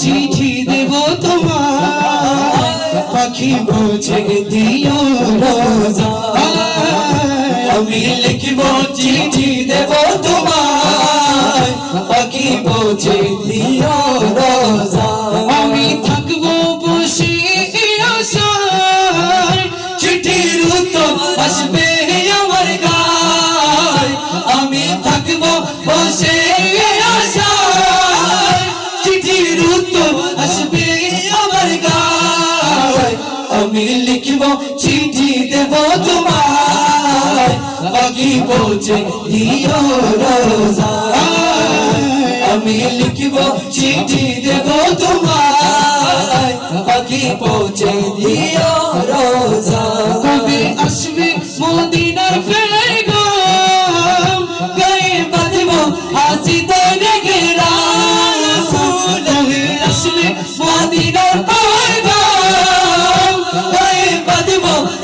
চিঠি দেব তোমার পাখি বোঝে দিও রোজা। আমি লিখব চিঠি দেব তোমার পাখি পৌঁছে আমি লিখব, চিঠি দেব তোমার বাকি পৌঁছে দিও রোজা। আমি লিখব, চিঠি দেব তোমার বাকি পৌঁছে দিও রোজা। আসবে মদিনার বাঁধব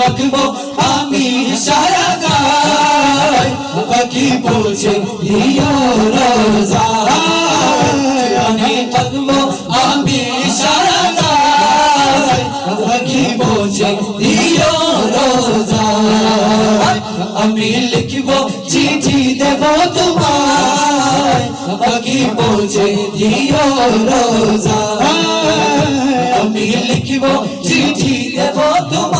মাখবো আমি সারা গায়। পাখি পৌঁছে দিও রোজা। আমি মাখবো আমি সারা গায়। পাখি পৌঁছে দিও রোজা। আমি লিখব, চিঠি দেব তোমায়। পাখি পৌঁছে দিও রোজা। আমি লিখব, চিঠি দেব তোমায়।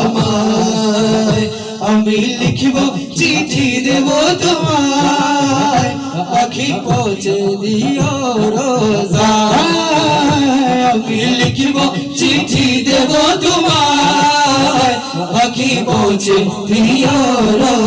আমার আমি লিখব চিঠি দেব তোমায় পাখি পৌঁছে দিও রোজা আমি লিখব চিঠি দেব তোমায় পাখি পৌঁছে দিও রোজা